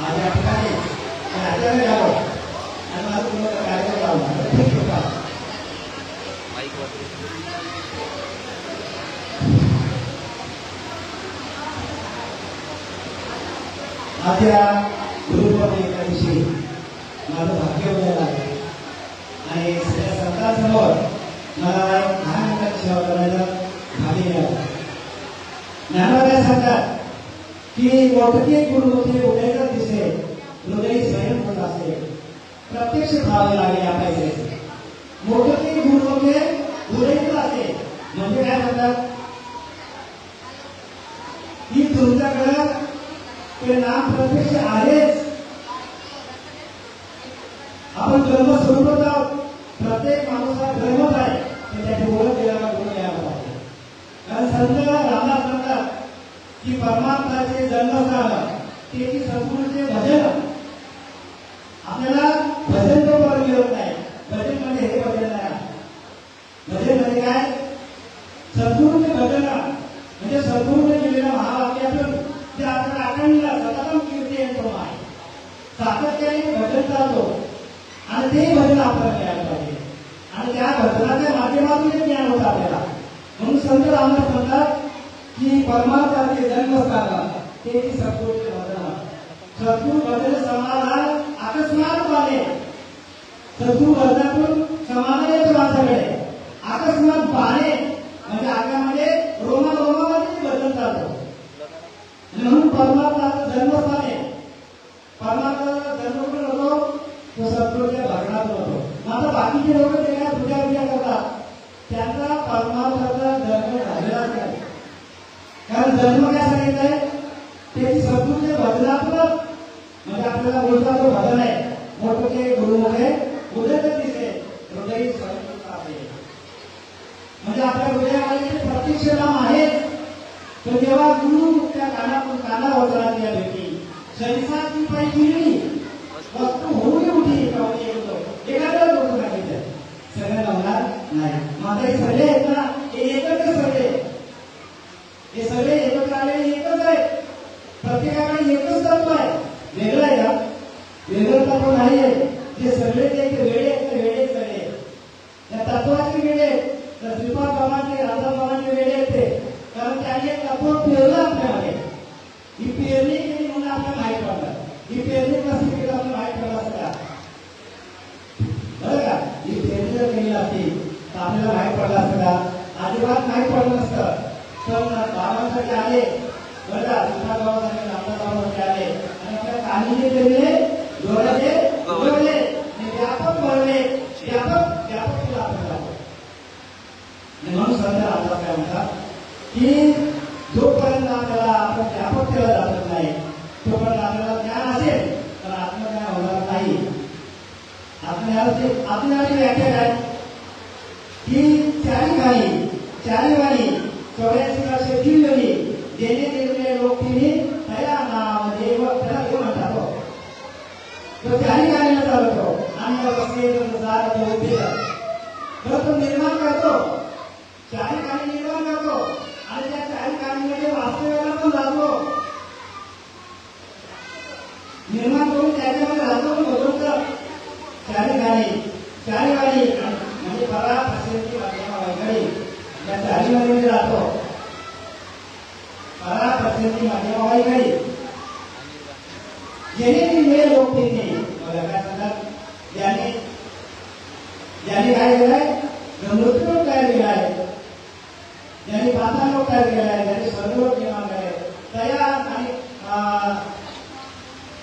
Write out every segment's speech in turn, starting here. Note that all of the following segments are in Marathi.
माझ्या ठिकाणी जावं आणि तुम्हाला कार्यक्रम लावणार ठीक आहे माझ्या एकादशी माझं भाग्य उदयाला आहे आणि सगळ्या सरकारसमोर मला लहान दहा मिनिटाची सेवा भाग्य मिळालं ज्ञानोदय सांगतात की मोठे गुरुमुखे उदयकर दिसे हृदय स्वयं होत असे प्रत्यक्ष पाहावे लागेल या पैशाचे मोठे गुरुमुखे उदयकर असे म्हणजे काय म्हणतात? की तुमच्याकडं ते नाम प्रत्यक्ष आहेच. आपण जन्म स्वरूपच आहोत प्रत्येक माणूस हा धर्मच आहे पण त्याची ओळख द्यायला गुण द्यायला पाहिजे कारण संत रामदास म्हणतात की परमात्माचे झाला त्याची संपूर्णचे भजन. आपल्याला भजन तो मिळत नाही. भजन म्हणजे हे भजन नाही. भजन म्हणजे काय? संपूर्ण भजन. म्हणजे संपूर्ण केलेल्या महावाक्यातून जे आपल्याला आखंडला सततम कीर्ती येतो आहे सातत्याने भजन चालतो. आणि ते भजन आपल्याला घ्यायला पाहिजे. आणि त्या भजनाच्या माध्यमातून ज्ञान होतं आपल्याला. म्हणून संत रामदास म्हणतात की जन्म जन्मस्थान ते सद्गुरूचे बदला सद्गुरू बदल समाधान अकस्मात पाले सद्गुरू बदलातून समाधान येतो माझ्याकडे. अकस्मात पाले म्हणजे आगामध्ये रोमा रोमामध्ये बदल जातो. म्हणून परमात्माचा जन्म झाले. परमात्माचा जन्म कुठे होतो तो सद्गुरूच्या भजनात होतो. मग बाकीचे लोक ते काय पूजा पूजा करतात त्यांचा परमात्माचा जन्म झालेलाच नाही कारण जन्म काय सांगितलंय त्याची संपूर्ण भजनातूनच म्हणजे आपल्याला बोलता जो भजन आहे. मोठे गुरुमुखे उदय दिसे हृदय आहे. म्हणजे आपल्या हृदयामध्ये प्रत्यक्ष नाम आहे तर जेव्हा गुरु त्या कानातून काना वचनात या भेटी शरीराची पाय किरली वस्तू होऊन उठी पाहुणे येतो एखाद्या लोक सांगितलं सगळ्यांना होणार नाही. माझे सगळे येतात ना हे एकच सगळे हे सगळे एकत्र आलेले एकच आहे प्रत्येकाकडे एकच तत्व आहे वेगळं आहे का वेगळं तत्व नाही आहे जे सगळे ते एक वेळे आहेत ते वेळे सगळे आहेत. या तत्वाचे वेळे आहेत. तर श्रीपाद बाबांचे राधा बाबांचे वेळे आहेत ते कारण त्यांनी एक तत्व पेरलं आपल्यामध्ये ही पेरणी केली म्हणून आपल्याला माहीत पडलं ही पेरणी कशी केली आपल्याला माहीत पडलं असं का बरं का? ही पेरणी जर केली असती तर आपल्याला माहीत पडलं असतं. का अजिबात माहीत पडलं नसतं. तर बाबांसाठी आले. बरं का? श्रीपाद बाबांसाठी आपल्या बाबांसाठी आले. आणि आपल्या काहीने केले डोळ्याचे उगवले आणि व्यापक भरले व्यापक व्यापक केलं आपल्याला आणि म्हणून संत रामदास काय म्हणतात की जोपर्यंत आपल्याला आपण व्यापक केलं जात नाही तोपर्यंत आपल्याला ज्ञान असेल तर आत्मज्ञान होणार नाही आत्मज्ञानाची आत्मज्ञानाची व्याख्या काय? ही चारी गाणी चारी गाणी चौऱ्याऐंशी वर्षे दिवली देणे दिलेले लोक तिने तया नाव देव त्याला देव म्हणतात हो. तो चारी गाणीला चालवतो आणि वस्ते जात तो उभे तर तो निर्माण करतो. चारी गाणी निर्माण करतो. आणि त्या चारी गाणीमध्ये वास्तव्याला पण जातो निर्माण करून त्याच्यामध्ये राहतो पण बदलतं चारी चारीवाडी म्हणजे परा प्रसिद्धी माध्यमा या चारीवाडीमध्ये राहतो परा प्रसिद्धी माध्यमा वैगळी जेणे दिले लोक तिने बघा काय म्हणतात ज्याने ज्याने काय केलंय? मृत्यू काय केलाय ज्यांनी पातालोक काय केलाय ज्यांनी स्वर्गलोक निर्माण केलाय तया आणि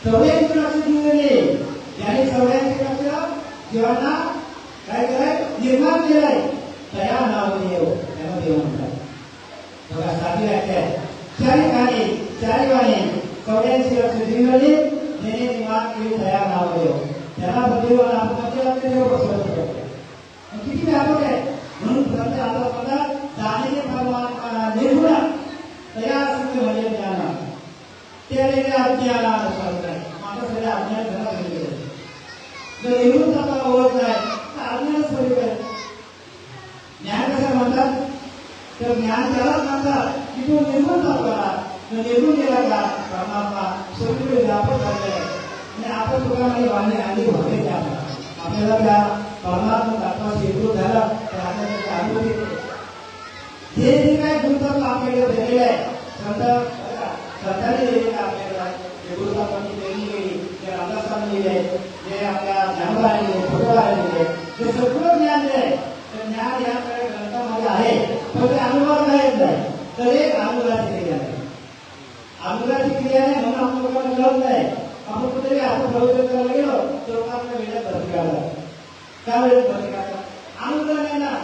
चौऱ्याऐंशी लक्ष दिलेले ज्यांनी चौऱ्याऐंशी लक्ष जीवांना काय केलंय निर्माण केलंय तया नाव देव त्याला देव म्हणतात बघा साधी व्याख्या आहे चारी गाणी चारी गाणी चौऱ्याऐंशी लक्ष दिलेली ज्याने निर्माण केली तया नाव देव त्याला देव आपण देव बसवत किती व्यापक आहे म्हणून संत आता म्हणतात जाणीने परमात्मा निर्गुण तया सिद्ध म्हणजे ज्ञान त्याने अज्ञान सांगताय माझं सगळं अज्ञान घरात गेलेलं आहे. जर निर्गुण आपल्याला ओळख नाही तर अज्ञान ज्ञान कसं म्हणतात? तर ज्ञान त्यालाच म्हणतात की तो निर्गुण झाला तो निर्गुण गेला का? परमात्मा सगळीकडे व्यापक झाले आणि आपण तुकामध्ये वाहने आणि व्हावे त्या आपल्याला त्या परमात्मा तत्वाशी एकरूप झाला तर आपल्याला त्याची अनुभूती हे जे काय गुरुतत्व आपल्याकडे दिलेलं आहे संत बघा, संतांनी दिलेलं आपल्याला जे गुरुतत्वाची देणी गेली जे रामदासांनी दिले जे आपल्या ज्ञानोबाने दिले जे सगळं ज्ञान जे आहे तर ज्ञान या ग्रंथामध्ये आहे. पण ते अनुभव नाही येत नाही तर एक अनुग्रहाची क्रिया आहे. अनुग्रहाची क्रिया आहे म्हणून आपण लोकांना कळत नाही. आपण कुठेतरी आपण प्रवचन करायला गेलो तर लोकांना वेळेत भरती काढतात त्या वेळेत भरती काढतात अनुग्रह नाही ना.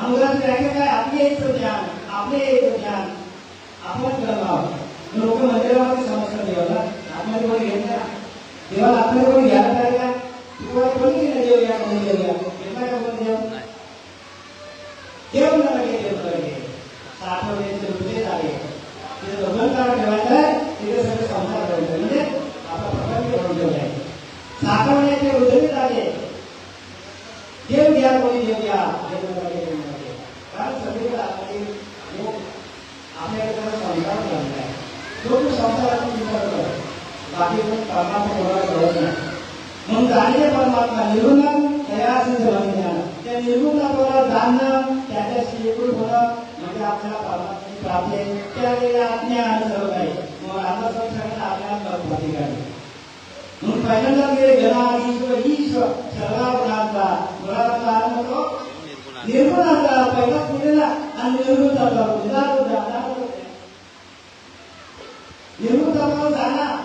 अनुग्रहाची व्याख्या काय? आपले एक ज्ञान आपले एक ज्ञान. आपण करत लोक मंदिरामध्ये तुम्हाला कोणी घेत देवाला आतमध्ये कोणी घ्यायला पाहिजे का? तुम्हाला कोणी केलं देव या कोणी देव या घेतला का कोणी देव देव मला घे देव न लगे साठवण्याचे हृदय आले तिथे भगवंताला ठेवायचं आहे. तिथे सगळं संसार करायचं म्हणजे आपला प्रपंच करून ठेवला ठेवलाय साठवण्याचे हृदय आले देव घ्या कोणी देव घ्या देव मला घे देव मला घे कारण सगळीकडे आपली आपल्याकडे संसार झालेला आहे तो तो संसाराचा विचार करतो बाकी कोण परमात्मा कोणाला कळत नाही. मग जाणीचे परमात्मा निर्गुण तयार ज्ञान त्या निर्गुण आपल्याला जाणणं त्याच्याशी एकूण होणं म्हणजे आपल्याला परमात्माची प्राप्ती आहे. त्यावेळेला अज्ञान सर्व काही मग आता संसाराला आपल्याला प्राप्ती आहे म्हणून पहिल्यांदा गेले घरा ईश्वर ईश्वर सर्व गुणांचा गुणांचा आरंभ तो निर्गुणाचा पहिला पुढेला आणि निर्गुणाचा उदाहरण निर्गुणाचा जाणार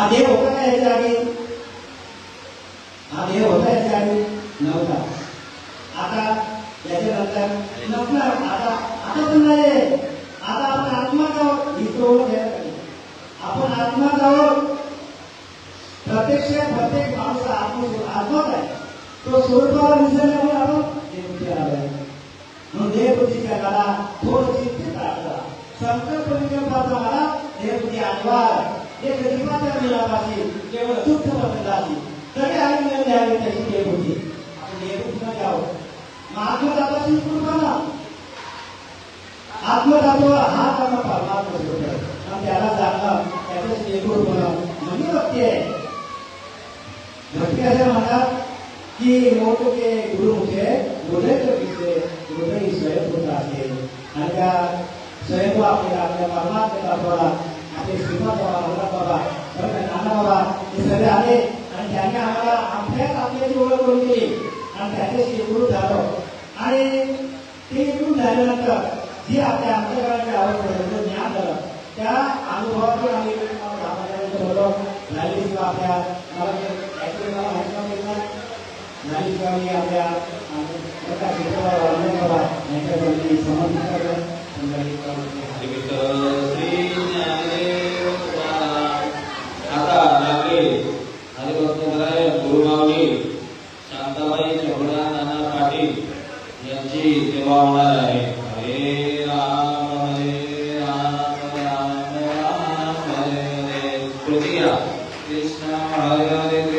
हा देव होता का याच्या आधी? हा देव होता याच्या आधी? नव्हता. आता याच्यानंतर नसणार आता आता पण नाही आता आपण आत्माच आहोत ही तो आपण आत्माच आहोत प्रत्यक्ष प्रत्येक माणूस आत्म आत्माच आहे. तो स्वरूपाला विसरल्यामुळे आपण देवबुद्धीला आलोय म्हणून देवबुद्धीच्या मला थोडीशी संकल्प विकल्पाचा मला देवबुद्धी अनिवार्य हे गरीबाच्या मिळापाशी केवळ दुःख बदलाची तरी आम्ही द्यावी त्याची देवबुद्धी आपण देवबुद्धी न द्यावं मग आत्मदाताची कृपा हा कर्म परमात्मा स्वरूप आणि त्याला जाणणं त्याच्याशी एकरूप होणं भक्ती आहे. भक्ती असं म्हणतात की मोठ के गुरु मुखे हृदय तो किसे हृदय स्वयं होत असेल. आणि त्या स्वयं आपल्याला आपल्या परमात्म्याचा थोडा आपले श्रीमंत बाबा मुला बाबा बरं नाना बाबा हे सगळे आले. आणि त्यांनी आम्हाला आपल्याच आपल्याची ओळख करून दिली. आणि त्याच्याशी एकूण झालो. आणि ते एकूण झाल्यानंतर जे आपल्या अंतर्गताची आवडतं ज्ञान झालं त्या अनुभवातून आम्ही बोललो. झाली आपल्या मला ऍक्च्युली मला माहिती नव्हतं मी आपल्या यांच्याबद्दल करतो संदर्भित करतो. श्री ज्ञानदेव तुकाराम. आता लागले हरिभक्तराय गुरुमावली शांताबाई चौडा नाना पाटील यांची सेवा होणार आहे हरे राम हरे राम राम राम हरे हरे